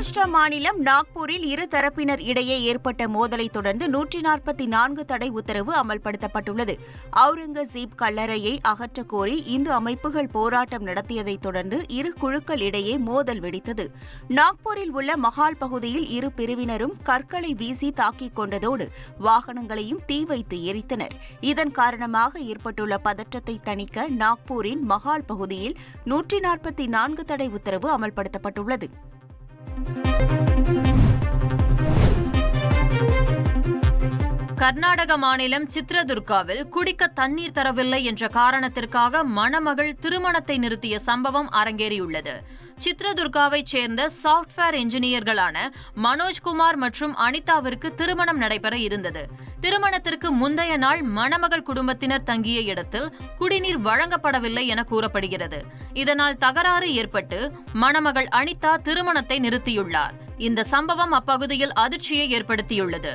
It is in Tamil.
மகாராஷ்டிரா மாநிலம் நாக்பூரில் இரு தரப்பினர் இடையே ஏற்பட்ட மோதலை தொடர்ந்து நூற்றி நாற்பத்தி நான்கு தடை உத்தரவு அமல்படுத்தப்பட்டுள்ளது. அவுரங்கசீப் கல்லறையை அகற்றக்கோரி இந்து அமைப்புகள் போராட்டம் நடத்தியதைத் தொடர்ந்து இரு குழுக்கள் இடையே மோதல் வெடித்தது. நாக்பூரில் உள்ள மஹால் பகுதியில் இரு பிரிவினரும் கற்களை வீசி தாக்கிக் கொண்டதோடு வாகனங்களையும் தீ வைத்து எரித்தனர். இதன் காரணமாக ஏற்பட்டுள்ள பதற்றத்தை தணிக்க நாக்பூரின் மஹால் பகுதியில் நூற்றி நாற்பத்தி நான்கு தடை உத்தரவு அமல்படுத்தப்பட்டுள்ளது. Thank you. கர்நாடக மாநிலம் சித்ரதுர்காவில் குடிக்க தண்ணீர் தரவில்லை என்ற காரணத்திற்காக மணமகள் திருமணத்தை நிறுத்திய சம்பவம் அரங்கேறியுள்ளது. சித்ரதுர்காவைச் சேர்ந்த சாஃப்ட்வேர் என்ஜினியர்களான மனோஜ்குமார் மற்றும் அனிதாவிற்கு திருமணம் நடைபெற இருந்தது. திருமணத்திற்கு முந்தைய நாள் மணமகள் குடும்பத்தினர் தங்கிய இடத்தில் குடிநீர் வழங்கப்படவில்லை என கூறப்படுகிறது. இதனால் தகராறு ஏற்பட்டு மணமகள் அனிதா திருமணத்தை நிறுத்தியுள்ளார். இந்த சம்பவம் அப்பகுதியில் அதிர்ச்சியை ஏற்படுத்தியுள்ளது.